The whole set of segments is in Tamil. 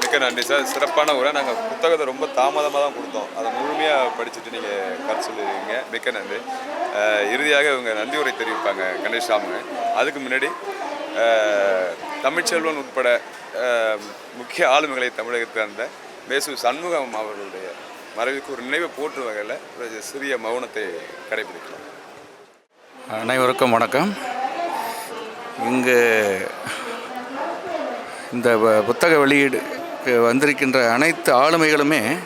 மிக்க நன்றி சார். சிறப்பான உரை. நாங்கள் புத்தகத்தை ரொம்ப தாமதமாக தான் கொடுத்தோம். அதை முழுமையாக படிச்சுட்டு நீங்கள் கற்று சொல்லியிருக்கீங்க மிக்க நன்றி. இறுதியாக இவங்க நன்றி உரை தெரிவிப்பாங்க கணேஷ் அதுக்கு முன்னாடி தமிழ்ச்செல்வன் உட்பட முக்கிய ஆளுமைகளை தமிழகத்தில் இருந்த மேசு சண்முகம் அவர்களுடைய மறைவுக்கு ஒரு நினைவை போற்றும் வகையில் ஒரு சிறிய மௌனத்தை கடைபிடிக்கலாம். அனைவருக்கும் வணக்கம். இங்கு இந்த வ- புத்தக வெளியீடு வந்திருக்கின்ற அனைத்து ஆளுமைகளுமே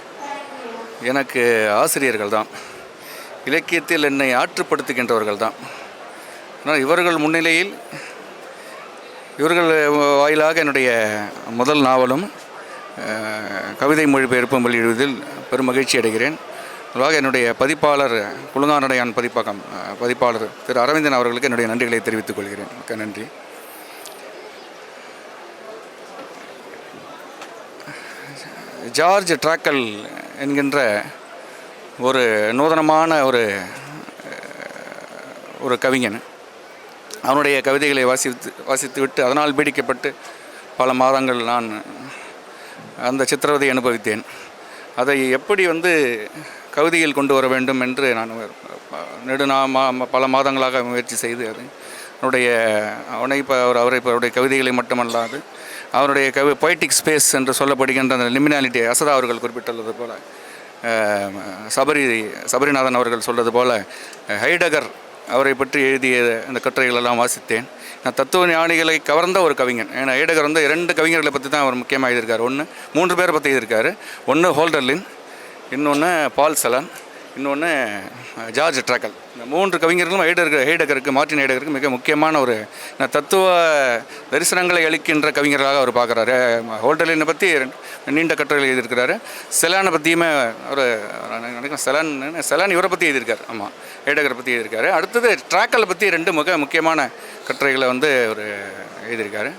எனக்கு ஆசிரியர்கள் தான் இலக்கியத்தில் என்னை ஆற்றுப்படுத்துகின்றவர்கள் தான் ஆனால் இவர்கள் முன்னிலையில் இவர்கள் வாயிலாக என்னுடைய முதல் நாவலும் கவிதை மொழிபெயர்ப்பும் வெளியிடுவதில் பெரும் மகிழ்ச்சி அடைகிறேன். அதுவாக என்னுடைய பதிப்பாளர் குழுங்கானடையான் பதிப்பகம் பதிப்பாளர் திரு அரவிந்தன் அவர்களுக்கு என்னுடைய நன்றிகளை தெரிவித்துக் கொள்கிறேன். மிக்க நன்றி. ஜார்ஜ் ட்ராக்கல் என்கின்ற ஒரு நூதனமான ஒரு ஒரு கவிஞன். அவனுடைய கவிதைகளை வாசித்து வாசித்து விட்டு அதனால் பீடிக்கப்பட்டு பல மாதங்கள் நான் அந்த சித்திரவதை அனுபவித்தேன். அதை எப்படி வந்து கவிதையில் கொண்டு வர வேண்டும் என்று நான் நெடுநா மா பல மாதங்களாக முயற்சி செய்து அது. அவனுடைய அவனை இப்போ அவர் அவரை இப்போ அவருடைய கவிதைகளை மட்டுமல்லாது அவருடைய கவி பொய்டிக் ஸ்பேஸ் என்று சொல்லப்படுகின்ற அந்த லிமினாலிட்டி அசதா அவர்கள் குறிப்பிட்டுள்ளது போல சபரி சபரிநாதன் அவர்கள் சொல்வது போல ஹைடகர் அவரை பற்றி எழுதிய அந்த கட்டுரைகள் எல்லாம் வாசித்தேன். நான் தத்துவ ஞானிகளை கவர்ந்த ஒரு கவிஞன். ஏன்னா ஹைடகர் வந்து இரண்டு கவிஞர்களை பற்றி தான் அவர் முக்கியமாக எழுதியிருக்கார். ஒன்று மூன்று பேரை பற்றி எழுதியிருக்காரு. ஒன்று ஹோல்டர்லின் இன்னொன்று பால் சலன் இன்னொன்று ஜார்ஜ் ட்ராக்கல் இந்த மூன்று கவிஞர்களும் ஹைடருக்கு ஹைடகருக்கு மார்டின் ஹைடகருக்கு மிக முக்கியமான ஒரு தத்துவ தரிசனங்களை அளிக்கின்ற கவிஞர்களாக அவர் பார்க்குறாரு. ஹோல்டலினை பற்றி நீண்ட கட்டுரைகள் எழுதியிருக்கிறாரு. செலானை பற்றியுமே அவர் நினைக்கிறேன் செலான் செலான் இவரை பற்றி எழுதியிருக்காரு. ஆமாம் ஹைடகரை பற்றி எழுதியிருக்காரு. அடுத்தது ட்ராக்கலை பற்றி ரெண்டு மிக முக்கியமான கட்டுரைகளை வந்து அவர் எழுதியிருக்காரு.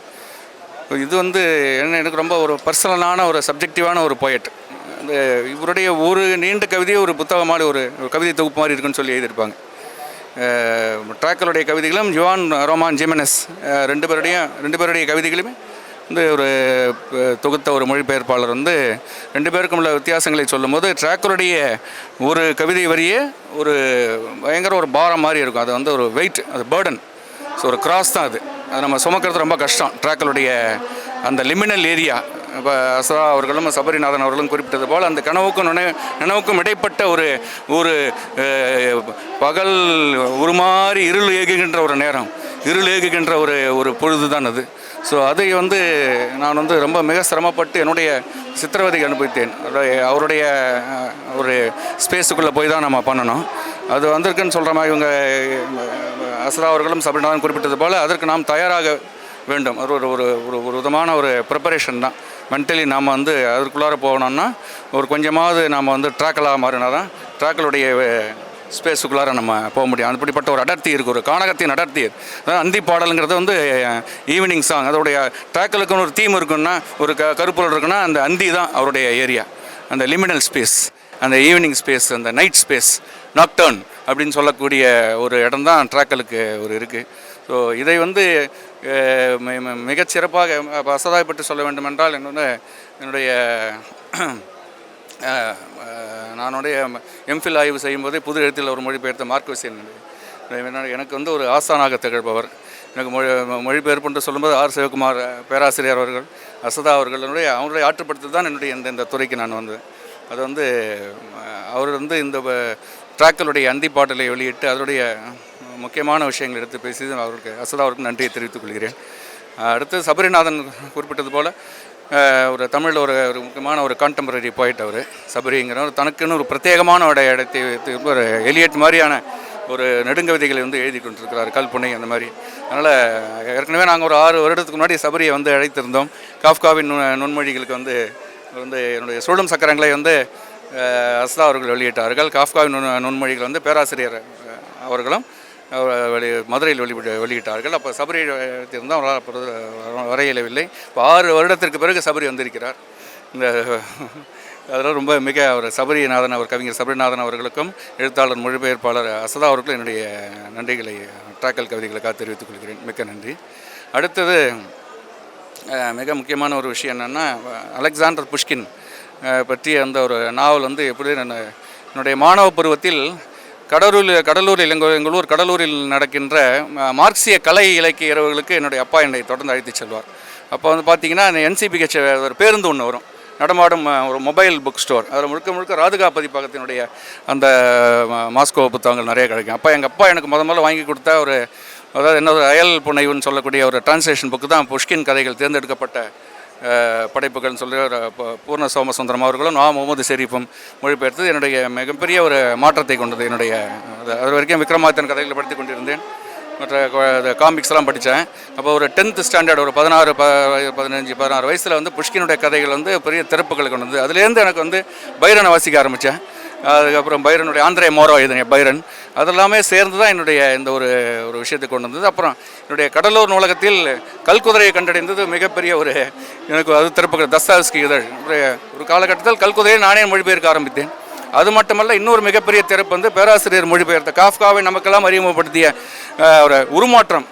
இது வந்து என்ன எனக்கு ரொம்ப ஒரு பர்சனலான ஒரு சப்ஜெக்டிவான ஒரு போயட் இந்த இவருடைய ஒரு நீண்ட கவிதையே ஒரு புத்தகம் மாதிரி ஒரு கவிதை தொகுப்பு மாதிரி இருக்குன்னு சொல்லி எழுதியிருப்பாங்க. அஹ் ட்ராக்கருடைய கவிதைகளும் ஜுவான் ரோமான் ஜிமெனஸ் ரெண்டு பேருடையும் ரெண்டு பேருடைய கவிதைகளுமே வந்து ஒரு தொகுத்த ஒரு மொழிபெயர்ப்பாளர் வந்து ரெண்டு பேருக்கும் உள்ள வித்தியாசங்களை சொல்லும்போது ட்ராக்கருடைய ஒரு கவிதை வரியே ஒரு பயங்கர ஒரு பாரம் மாதிரி இருக்கும். அது வந்து ஒரு வெயிட் அது பேர்டன் ஸோ ஒரு கிராஸ் தான் அது. அது நம்ம சுமக்கிறது ரொம்ப கஷ்டம். ட்ராக்கருடைய அந்த லிமினல் ஏரியா இப்போ அசரா அவர்களும் சபரிநாதன் அவர்களும் குறிப்பிட்டது போல் அந்த கனவுக்கும் நினை நினைவுக்கும் இடைப்பட்ட ஒரு ஒரு பகல் ஒரு மாதிரி இருள் ஏகுகின்ற ஒரு நேரம். இருள் ஏகுகின்ற ஒரு ஒரு பொழுது தான் அது. ஸோ அதை வந்து நான் வந்து ரொம்ப மிக சிரமப்பட்டு என்னுடைய சித்திரவதைக்கு அனுபவித்தேன் அவருடைய ஒரு ஸ்பேஸுக்குள்ளே போய் தான் நம்ம பண்ணணும். அது வந்திருக்குன்னு சொல்கிற மாதிரி இவங்க அசரா அவர்களும் சபரிநாதன் குறிப்பிட்டது போல் அதற்கு நாம் தயாராக வேண்டும். அது ஒரு ஒரு ஒரு ஒரு விதமான ஒரு ப்ரிப்பரேஷன் தான். மென்டலி நாம் வந்து அதற்குள்ளார போகணும்னா ஒரு கொஞ்சமாவது நாம் வந்து ட்ராக்கலாக மாறினா தான் ட்ராக்கலுடைய ஸ்பேஸுக்குள்ளார நம்ம போக முடியும். அப்படிப்பட்ட ஒரு அடர்த்தி இருக்குது ஒரு கானகத்தின் அடர்த்தி. அதாவது அந்தி பாடலுங்கிறது வந்து ஈவினிங் சாங் அதோடைய ட்ராக்கலுக்குன்னு ஒரு தீம் இருக்குன்னா ஒரு க கருப்பொருள் இருக்குன்னா அந்த அந்தி தான் அவருடைய ஏரியா அந்த லிமினல் ஸ்பேஸ் அந்த ஈவினிங் ஸ்பேஸ் அந்த நைட் ஸ்பேஸ் நாக்டர்ன் அப்படின்னு சொல்லக்கூடிய ஒரு இடம் தான் ட்ராக்கலுக்கு ஒரு இருக்குது ஸோ இதை வந்து மிகச் சிறப்பாக அசதாய் பற்றி சொல்ல வேண்டுமென்றால் என்னோட என்னுடைய நானுடைய எம்ஃபில் ஆய்வு செய்யும்போதே புது எழுத்தில் ஒரு மொழிபெயர்த்த மார்க்வசியன் எனக்கு வந்து ஒரு ஆசானாக திகழ்பவர். எனக்கு மொழி மொழிபெயர்ப்பு என்று சொல்லும்போது ஆர். சிவகுமார் பேராசிரியர் அவர்கள் அசதா அவர்களுடைய அவருடைய ஆற்றுப்படுத்தல் தான் என்னுடைய இந்த இந்த துறைக்கு நான் வந்தேன் அது வந்து அவர் வந்து இந்த ட்ராக்களுடைய அந்தி பாடலை வெளியிட்டு அதனுடைய முக்கியமான விஷயங்கள் எடுத்து பேசி அவருக்கு அசதா அவருக்கு நன்றியை தெரிவித்துக் கொள்கிறேன். அடுத்து சபரிநாதன் குறிப்பிட்டது போல் ஒரு தமிழில் ஒரு ஒரு முக்கியமான ஒரு கான்டெம்பரரி போயிட் அவர் சபரிங்கிறவர். தனக்குன்னு ஒரு பிரத்யேகமான ஒரு இடத்தை வைத்து ஒரு எலியட் மாதிரியான ஒரு நெடுங்கவிதைகளை வந்து எழுதி கொண்டிருக்கிறார் கல்பனை அந்த மாதிரி. அதனால் ஏற்கனவே நாங்கள் ஒரு ஆறு வருடத்துக்கு முன்னாடி சபரியை வந்து அழைத்திருந்தோம். காஃப்காவின் நு- நுண்மொழிகளுக்கு வந்து வந்து என்னுடைய சூழும் சக்கரங்களை வந்து அஸ்தா அஸ்லா அவர்கள் வெளியிட்டார்கள். காஃப்காவின் நுண் நுண்மொழிகள் வந்து பேராசிரியர் அவர்களும் வெளி மதுரையில் வெளியிட வெளியிட்டார்கள். அப்போ சபரி இருந்தால் அவரால் அப்பொழுது இப்போ ஆறு வருடத்திற்கு பிறகு சபரி வந்திருக்கிறார். இந்த அதெல்லாம் ரொம்ப மிக அவர் சபரிநாதன் அவர் கவிஞர் சபரிநாதன் அவர்களுக்கும் எழுத்தாளர் மொழிபெயர்ப்பாளர் அசதா அவர்களுக்கும் என்னுடைய நன்றிகளை ட்ராக்கல் கவிதைகளுக்காக தெரிவித்துக் கொள்கிறேன். மிக்க நன்றி. அடுத்தது மிக முக்கியமான ஒரு விஷயம் என்னென்னா அலெக்சாண்டர் புஷ்கின் பற்றி அந்த ஒரு நாவல் வந்து எப்படி நான் என்னுடைய மாணவ பருவத்தில் கடலூரில் கடலூரில் எங்கள் எங்கள் ஊர் கடலூரில் நடக்கின்ற மார்க்சிய கலை இலக்கிய இரவுகளுக்கு என்னுடைய அப்பா என்னை தொடர்ந்து அழைத்து செல்வார். அப்போ வந்து பார்த்தீங்கன்னா என்சிபிஹெச் ஒரு பேருந்து ஒன்று வரும். நடமாடும் ஒரு மொபைல் புக் ஸ்டோர் அதில் முழுக்க முழுக்க ராதுகா பதிப்பகத்தினுடைய அந்த மாஸ்கோ புத்தகங்கள் நிறைய கிடைக்கும். அப்போ எங்கள் அப்பா எனக்கு முத முதல்ல வாங்கி கொடுத்த ஒரு அதாவது என்ன ஒரு அயல் புனைவுன்னு சொல்லக்கூடிய ஒரு டிரான்ஸ்லேஷன் புக்கு தான் புஷ்கின் கதைகள் தேர்ந்தெடுக்கப்பட்ட படைப்புகள்னு சொல்லி பூர்ண சோமசுந்தரம் அவர்களும் நான் முகமது ஷெரீஃபும் மொழிபெயர்த்தது. என்னுடைய மிகப்பெரிய ஒரு மாற்றத்தை கொண்டது என்னுடைய அது அது வரைக்கும் விக்ரமாதித்தன் கதைகளை படித்து கொண்டிருந்தேன். மற்ற காமிக்ஸ்லாம் படித்தேன். அப்போ ஒரு டென்த்து ஸ்டாண்டர்ட் ஒரு பதினாறு ப பதினஞ்சு பதினாறு வயசில் வந்து புஷ்கினுடைய கதைகள் வந்து பெரிய திறப்புகள் கொண்டு வந்து அதுலேருந்து எனக்கு வந்து பைரனை வாசிக்க ஆரம்பித்தேன். அதுக்கப்புறம் பைரனுடைய ஆந்திரே மோரோ இது பைரன். அதெல்லாமே சேர்ந்து தான் என்னுடைய இந்த ஒரு ஒரு விஷயத்தை கொண்டு வந்தது. அப்புறம் என்னுடைய கடலூர் நூலகத்தில் கல்குதிரையை கண்டடைந்தது மிகப்பெரிய ஒரு எனக்கு அது திறப்புகள் தஸ்தாஸ்கி இதழ். ஒரு ஒரு காலகட்டத்தில் கல்குதிரையை நானே மொழிபெயர்க்க ஆரம்பித்தேன். அது மட்டுமல்ல இன்னொரு மிகப்பெரிய திறப்பு வந்து பேராசிரியர் மொழிபெயர்த்த காஃப்காவை நமக்கெல்லாம் அறிமுகப்படுத்திய ஒரு உருமாற்றம்.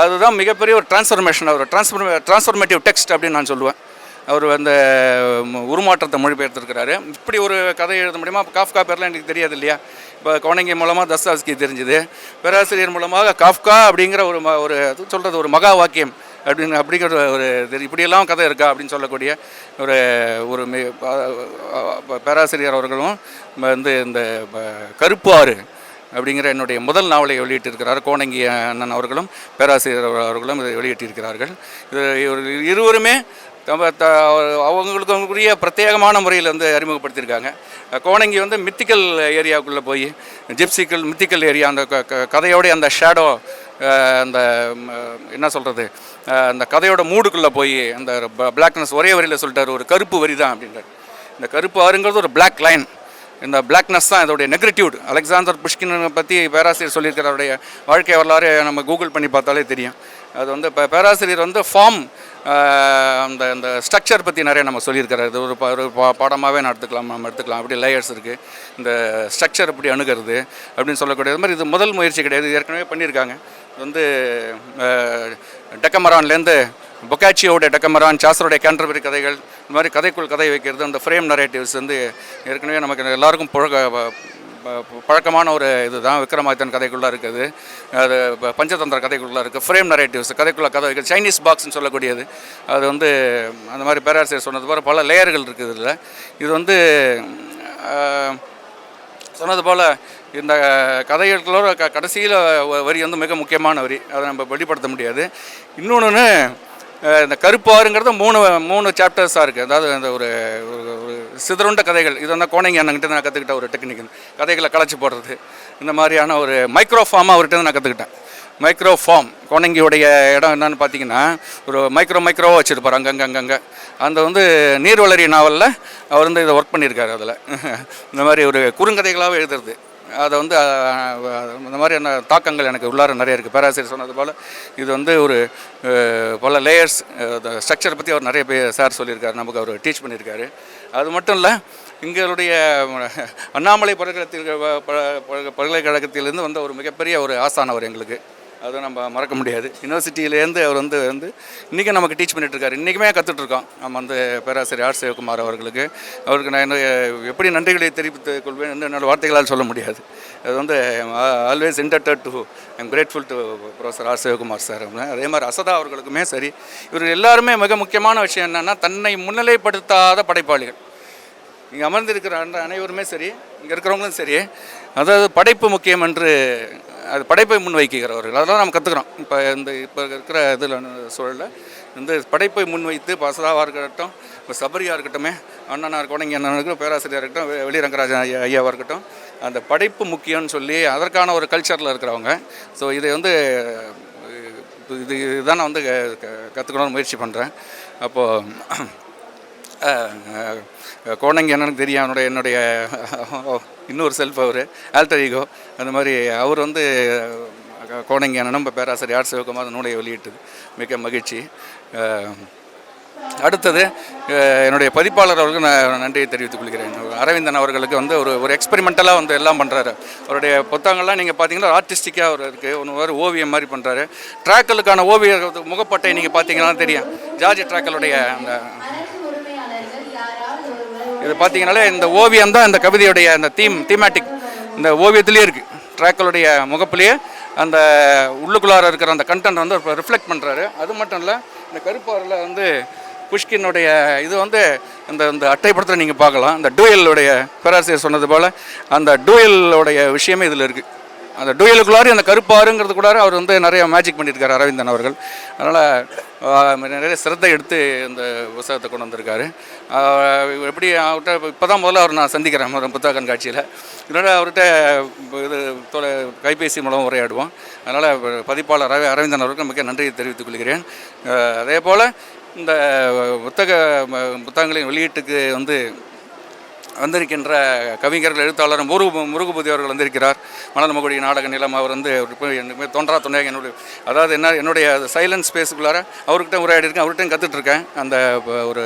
அதுதான் மிகப்பெரிய ஒரு டிரான்ஸ்ஃபர்மேஷன் ஒரு டிரான்ஸ்ஃபர் டிரான்ஸ்ஃபர்மேட்டிவ் டெக்ஸ்ட் அப்படின்னு நான் சொல்லுவேன். அவர் அந்த உருமாற்றத்தை மொழிபெயர்த்திருக்கிறாரு. இப்படி ஒரு கதை எழுத முடியுமா? அப்போ காஃப்கா பேர்லாம் எனக்கு தெரியாது இல்லையா? இப்போ கோணங்கி மூலமாக தஸ்தாஸ்கி தெரிஞ்சுது. பேராசிரியர் மூலமாக காஃப்கா அப்படிங்கிற ஒரு ம- ஒரு சொல்கிறது ஒரு மகா வாக்கியம் அப்படின்னு அப்படிங்கிற ஒரு இப்படியெல்லாம் கதை இருக்கா அப்படின்னு சொல்லக்கூடிய ஒரு ஒரு பேராசிரியர் அவர்களும் வந்து இந்த கருப்பாறு அப்படிங்கிற என்னுடைய முதல் நாவலை வெளியிட்டிருக்கிறார். கோணங்கி அண்ணன் அவர்களும் பேராசிரியர் அவர்களும் இதை வெளியிட்டிருக்கிறார்கள். இது இவர்கள் இருவருமே அவங்களுக்குரிய பிரத்யேகமான முறையில் வந்து அறிமுகப்படுத்தியிருக்காங்க. கோணங்கி வந்து மித்திக்கல் ஏரியாவுக்குள்ளே போய் ஜிப்சிக்கல் மித்திக்கல் ஏரியா அந்த க- கதையோடைய அந்த ஷேடோ அந்த என்ன சொல்கிறது அந்த கதையோட மூடுக்குள்ளே போய் அந்த பிளாக்னஸ் ஒரே வரியில் சொல்லிட்டார் ஒரு கருப்பு வரி தான் அப்படின்றார். இந்த கருப்பு ஆறுங்கிறது ஒரு பிளாக் லைன் இந்த பிளாக்னஸ் தான் இதோடைய நெகட்டிவ் அலெக்சாண்டர் புஷ்கினை பற்றி பேராசிரியர் சொல்லியிருக்கிற அவருடைய வாழ்க்கை வரலாறு நம்ம கூகுள் பண்ணி பார்த்தாலே தெரியும். அது வந்து இப்போ பேராசிரியர் வந்து ஃபார்ம் அந்த அந்த ஸ்ட்ரக்சர் பற்றி நிறைய நம்ம சொல்லியிருக்கிறாரு. இது ஒரு ப ஒரு பா பாடமாகவே நான் எடுத்துக்கலாம் நம்ம எடுத்துக்கலாம். அப்படி லேயர்ஸ் இருக்குது இந்த ஸ்ட்ரக்சர் எப்படி அணுகிறது அப்படின்னு சொல்லக்கூடியது மாதிரி இது முதல் முயற்சி கிடையாது. ஏற்கனவே பண்ணியிருக்காங்க. இது வந்து டெக்கமரான்லேருந்து பொக்காச்சியோட டெக்கமரான் சாசருடைய கேண்டர்பரி கதைகள் இந்த மாதிரி கதைக்குள் கதை வைக்கிறது அந்த ஃப்ரேம் நரேட்டிவ்ஸ் வந்து ஏற்கனவே நமக்கு எல்லாருக்கும் புழக்க பழக்கமான ஒரு இதுதான். விக்ரமாதித்தன் கதைக்குள்ளே இருக்குது. அது ப- பஞ்சதந்திர கதைக்குள்ளே இருக்குது. ஃப்ரேம் நரேட்டிவ்ஸ் கதைக்குள்ளே கதை இருக்குது. சைனீஸ் பாக்ஸ்னு சொல்லக்கூடியது. அது வந்து அந்த மாதிரி பேராசிரியர் சொன்னது போல் பல லேயர்கள் இருக்குது இதில். இது வந்து சொன்னது போல் இந்த கதைகளோட க கடைசியில் வரி வந்து மிக முக்கியமான வரி. அதை நம்ம வெளிப்படுத்த முடியாது. இன்னொன்று இந்த கருப்பாருங்கிறது மூணு மூணு சாப்டர்ஸாக இருக்குது அதாவது அந்த ஒரு- ஒரு சிதறுண்ட கதைகள். இது வந்து கோணைங்க அண்ணங்கிட்ட நான் கற்றுக்கிட்ட ஒரு டெக்னிக் கதைகளை களைச்சி போடுறது. இந்த மாதிரியான ஒரு மைக்ரோ ஃபார்மாக அவர்கிட்ட நான் கற்றுக்கிட்டேன் மைக்ரோ ஃபார்ம் கோணங்கியுடைய இடம் என்னன்னு பார்த்தீங்கன்னா ஒரு மைக்ரோ மைக்ரோவாக வச்சுருப்பார். அங்கங்கே அங்கங்கே அந்த வந்து நீர்வளரி நாவலில் அவர் வந்து இதை ஒர்க் பண்ணியிருக்காரு அதில். இந்த மாதிரி ஒரு குறுங்கதைகளாகவே எழுதுறது. அதை வந்து இந்த மாதிரியான தாக்கங்கள் எனக்கு உள்ளார நிறைய இருக்குது பேராசிரியர் சொன்னது போல் இது வந்து ஒரு பல லேயர்ஸ் ஸ்ட்ரக்சரை பற்றி அவர் நிறைய பேர் சார் சொல்லியிருக்காரு. நமக்கு அவர் டீச் பண்ணியிருக்காரு. அது மட்டும் இல்லை எங்களுடைய அண்ணாமலை பல்கலைக்கழகத்தில் பல்கலைக்கழகத்திலிருந்து வந்த ஒரு மிகப்பெரிய ஒரு ஆசானவர் எங்களுக்கு. அதை நம்ம மறக்க முடியாது. யூனிவர்சிட்டியிலேருந்து அவர் வந்து வந்து இன்றைக்கும் நமக்கு டீச் பண்ணிட்டு இன்றைக்குமே கற்றுட்ருக்கோம் நம்ம வந்து பேராசிரியர் ஆர் சிவகுமார் அவர்களுக்கு. அவருக்கு நான் என்ன எப்படி நன்றிகளை தெரிவித்துக் கொள்வேன் என்று என்னால் வார்த்தைகளால் சொல்ல முடியாது. அது வந்து always indebted to I'm grateful to professor R Sivakumar sir அதே மாதிரி அசதா அவர்களுக்குமே சரி இவர்கள் எல்லாருமே மிக முக்கியமான விஷயம் என்னென்னா தன்னை முன்னிலைப்படுத்தாத படைப்பாளிகள். இங்கே அமர்ந்திருக்கிற அனைவருமே சரி இங்கே இருக்கிறவங்களும் சரி அதாவது படைப்பு முக்கியம் என்று அது படைப்பை முன்வைக்கிறவர்கள். அதெல்லாம் நம்ம கற்றுக்குறோம் இப்போ இந்த இப்போ இருக்கிற இதில் சூழலில் வந்து படைப்பை முன்வைத்து இப்போ அசதாவாக இருக்கட்டும் இப்போ சபரியாக இருக்கட்டும் அண்ணனாக இருக்கட்டும் இங்கே அண்ணனுக்கு பேராசிரியராக இருக்கட்டும் வெ- வெளி ரங்கராஜன் ஐயாவாக இருக்கட்டும் அந்த படைப்பு முக்கியம்னு சொல்லி அதற்கான ஒரு கல்ச்சரில் இருக்கிறவங்க. ஸோ இதை வந்து இது- இதுதான் நான் வந்து கற்றுக்கணும்னு முயற்சி பண்ணுறேன் அப்போது கோணங்கி என்னன்னு தெரியும். அவனுடைய என்னுடைய இன்னொரு செல்ஃப் அவர் ஆல்டர் ஈகோ அந்த மாதிரி அவர் வந்து கோணங்கி அண்ணனும் இப்போ பேராசிரியர் ஆர் சிவகுமார் நூலை வெளியிட்டது. மிக மகிழ்ச்சி. அடுத்தது என்னுடைய பதிப்பாளர் அவர்களுக்கு நான் நன்றியை தெரிவித்துக் கொள்கிறேன். அரவிந்தன் அவர்களுக்கு வந்து ஒரு ஒரு எக்ஸ்பெரிமெண்டலாக வந்து எல்லாம் பண்ணுறாரு அவருடைய புத்தகங்கள்லாம் நீங்கள் பார்த்தீங்கன்னா ஆர்டிஸ்டிக்காக அவர் இருக்குது ஒன்று ஒரு ஓவியம் மாதிரி பண்ணுறாரு ட்ராக்களுக்கான ஓவிய முகப்பட்டை நீங்கள் பார்த்தீங்கன்னா தெரியும். ஜார்ஜ் ட்ராக்களுடைய அந்த இது பார்த்தீங்கனாலே இந்த ஓவியம் தான் இந்த கவிதையுடைய அந்த தீம் தீமேட்டிக் இந்த ஓவியத்திலே இருக்குது ட்ராக்களுடைய முகப்புலேயே அந்த உள்ளுக்குள்ளார இருக்கிற அந்த கண்டென்ட் வந்து ரிஃப்ளெக்ட் பண்ணுறாரு அது மட்டும் இல்லை இந்த கருப்பாரில் வந்து புஷ்கினுடைய இது வந்து இந்த இந்த அட்டைப்படத்தில் நீங்கள் பார்க்கலாம். இந்த டூயலுடைய பேராசிரியர் சொன்னது போல் அந்த டூயலுடைய விஷயமே இதில் இருக்குது அந்த டூயலுக்குள்ளாரி அந்த கருப்பாருங்கிறது கூட அவர் வந்து நிறைய மேஜிக் பண்ணியிருக்காரு அரவிந்தன் அவர்கள். அதனால் நிறைய சிரத்தை எடுத்து இந்த புத்தகத்தை கொண்டு வந்திருக்காரு. எப்படி அவர்கிட்ட இப்போ தான் முதல்ல அவர் நான் சந்திக்கிறேன் முதல் புத்தக கண்காட்சியில் இதனால் அவர்கிட்ட இது தொலை கைபேசி மூலம் உரையாடுவோம். அதனால் பதிப்பாளர் அரவிந்தன் அவருக்கு மிக நன்றியை தெரிவித்துக் கொள்கிறேன். அதே போல் இந்த புத்தக புத்தகங்களின் வெளியீட்டுக்கு வந்து வந்திருக்கின்ற கவிஞர்கள் எழுத்தாளர் முருகு முருகுபதி அவர்கள் வந்திருக்கிறார். மனநமகுடி நாடக நிலம் அவர் வந்து எனக்கு தோன்றா துணையாக என்னுடைய அதாவது என்ன என்னுடைய சைலன்ஸ் ஸ்பேஸுக்குள்ளார அவர்கிட்ட உரையாடி இருக்கேன் அவர்கிட்டையும் கற்றுட்ருக்கேன் அந்த ஒரு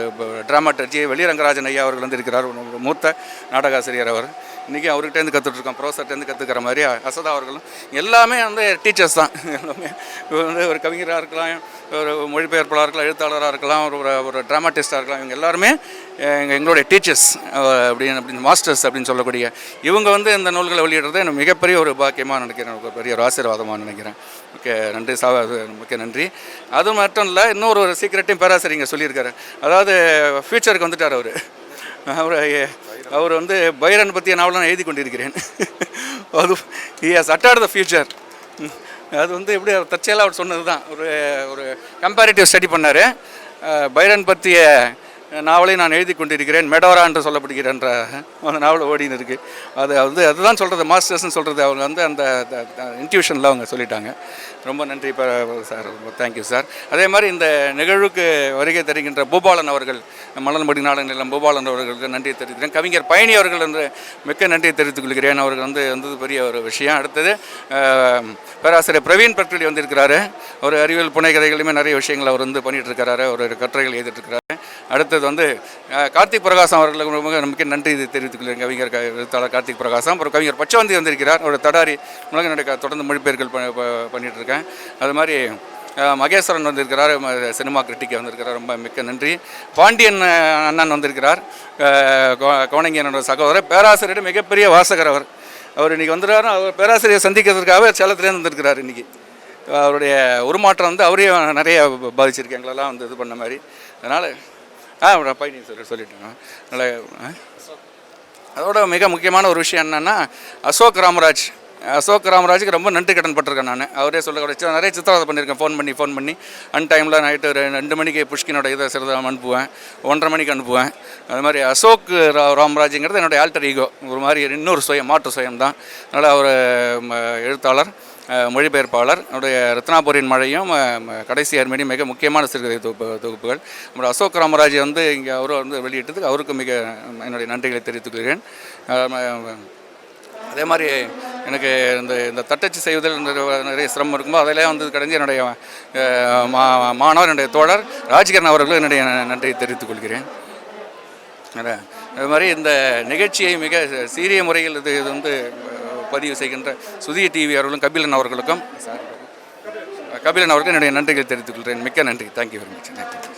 ட்ராமாட்டர்ஜி வெளிரங்கராஜன் ஐயா அவர்கள் வந்திருக்கிறார் ஒரு மூத்த நாடகாசிரியர் அவர். இன்றைக்கி அவர்கிட்டேருந்து கற்றுட்ருக்கோம் ப்ரொஃபஸர்கிட்டேருந்து கற்றுக்கிற மாதிரி அசதா அவர்களும். எல்லாமே வந்து டீச்சர்ஸ் தான். எல்லாமே. வந்து ஒரு கவிஞராக இருக்கலாம் ஒரு மொழிபெயர்ப்பாளராக இருக்கலாம் எழுத்தாளராக இருக்கலாம் ஒரு ஒரு- ட்ராமாட்டிஸ்டாக இருக்கலாம். இவங்க எல்லாருமே எங்கள் எங்களுடைய டீச்சர்ஸ் அப்படின்னு அப்படின்னு மாஸ்டர்ஸ் அப்படின்னு சொல்லக்கூடிய இவங்க வந்து இந்த நூல்களை வெளியிடுறது எனக்கு மிகப்பெரிய ஒரு பாக்கியமாக நினைக்கிறேன். ஒரு பெரிய ஒரு ஆசீர்வாதமாக நினைக்கிறேன். ஓகே நன்றி சா அது மிக்க நன்றி. அது மட்டும் இல்லை இன்னொரு ஒரு சீக்கிரட்டையும் பேராசிரியர் சொல்லியிருக்காரு. அதாவது ஃப்யூச்சருக்கு வந்துட்டார் அவர். அவர் அவர் வந்து பைரன் பற்றிய நாவலாக நான் எழுதி கொண்டிருக்கிறேன். அது ஹஸ் அட்டாட் த ஃபியூச்சர் அது வந்து எப்படி அவர் தற்செயலாக அவர் சொன்னது தான் ஒரு ஒரு கம்பேரிட்டிவ் ஸ்டடி பண்ணார். பைரன் பற்றிய நாவலை நான் எழுதி கொண்டிருக்கிறேன் மெடோரா என்று சொல்லப்படுகிறன்ற அந்த நாவல் ஓடின்னு இருக்குது அது வந்து அதுதான் சொல்கிறது மாஸ்டர்ஸ்னு சொல்கிறது அவங்க வந்து அந்த இன்ட்யூஷனில் அவங்க சொல்லிட்டாங்க. ரொம்ப நன்றி இப்போ சார் ரொம்ப தேங்க்யூ சார். அதே மாதிரி இந்த நிகழ்வுக்கு வருகை தருகின்ற பூபாலன் அவர்கள் மலர்மடி நாடக நிலம் பூபாலன் அவர்களுக்கு நன்றியை தெரிவிக்கிறேன். கவிஞர் பயணி அவர்கள் என்று மிக்க நன்றியை தெரிவித்துக் கொள்கிறேன். அவர்கள் வந்து வந்தது பெரிய ஒரு விஷயம். அடுத்தது பேராசிரியர் பிரவீன் பட்டலி வந்திருக்கிறாரு. ஒரு அறிவியல் புனைகதைகளுமே நிறைய விஷயங்கள் அவர் வந்து பண்ணிட்டு இருக்கிறாரு ஒரு கட்டுரைகள் எழுதிட்டு இருக்கிறாரு அடுத்தது வந்து கார்த்திக் பிரகாசம் அவர்களுக்கு ரொம்ப மிக்க நன்றி தெரிவித்துக் கொள்கிறேன். கவிஞர் எழுத்தாளர் கார்த்திக் பிரகாசம். அப்புறம் கவிஞர் பச்சவந்தி வந்திருக்கிறார். ஒரு தடாரி உலக நடக்க தொடர்ந்து மொழிபெயர்கள் பண்ணிகிட்டு இருக்கேன் அது மாதிரி மகேஸ்வரன் வந்திருக்கிறார். சினிமா கிரிட்டிக் வந்திருக்கிறார். ரொம்ப மிக்க நன்றி. பாண்டியன் அண்ணன் வந்திருக்கிறார். கோணங்கியனோட கோ- என்னோட சகோதரர். பேராசிரியர் மிகப்பெரிய வாசகர் அவர். அவர் இன்னைக்கு வந்துடுறாரு அவர் பேராசிரியர் சந்திக்கிறதுக்காக சேலத்துலேருந்து வந்திருக்கிறார் இன்றைக்கி அவருடைய உருமாற்றம் வந்து அவரையும் நிறைய பாதிச்சிருக்கு. எங்களெல்லாம் வந்து இது பண்ண மாதிரி. அதனால் ஆ பையனி சொல்லி சொல்லிட்டேங்க நல்லா அதோட மிக முக்கியமான ஒரு விஷயம் என்னென்னா அசோக் ராமராஜ். அசோக் ராமராஜுக்கு ரொம்ப நன்றி கடன் பட்டிருக்கேன் நான். அவரே சொல்ல நிறைய சித்திரவதை பண்ணியிருக்கேன். ஃபோன் பண்ணி ஃபோன் பண்ணி. அன் டைமில் நைட்டு ரெண்டு மணிக்கு புஷ்கினோட இதை சிறிதம் அனுப்புவேன். ஒன்றரை மணிக்கு அனுப்புவேன். அது மாதிரி அசோக் ரா ராமராஜுங்கிறது என்னோடய ஆல்டர் ஈகோ ஒரு மாதிரி இன்னொரு சுயம் மாற்று சுயம் தான் அதனால் அவர் எழுத்தாளர். மொழிபெயர்ப்பாளர். நம்முடைய ரத்னாபுரியின் மழையும் கடைசி அருமணி மிக முக்கியமான சிறுகதை தொகுப்பு தொகுப்புகள். நம்முடைய அசோக் ராமராஜ் வந்து இங்கே அவரும் வந்து வெளியிட்டதுக்கு அவருக்கு மிக என்னுடைய நன்றிகளை தெரிவித்துக் கொள்கிறேன் அதே மாதிரி எனக்கு இந்த இந்த தட்டச்சு செய்வதில் நிறைய- சிரமம் இருக்கும்போது அதிலே வந்து கடைஞ்சி என்னுடைய மா மாணவர் என்னுடைய தோழர் ராஜ்கிரண் அவர்களும் என்னுடைய நன்றியை தெரிவித்துக் கொள்கிறேன் அதான். அது மாதிரி இந்த நிகழ்ச்சியை மிக சீரிய முறையில் இது இது வந்து பதிவு செய்கின்ற சுதிய டிவி அவர்களும் கபிலன் அவர்களுக்கும் கபிலன் அவர்களுக்கும் என்னுடைய நன்றிகளை தெரிவித்துக் கொள்கிறேன். மிக்க நன்றி. Thank you very much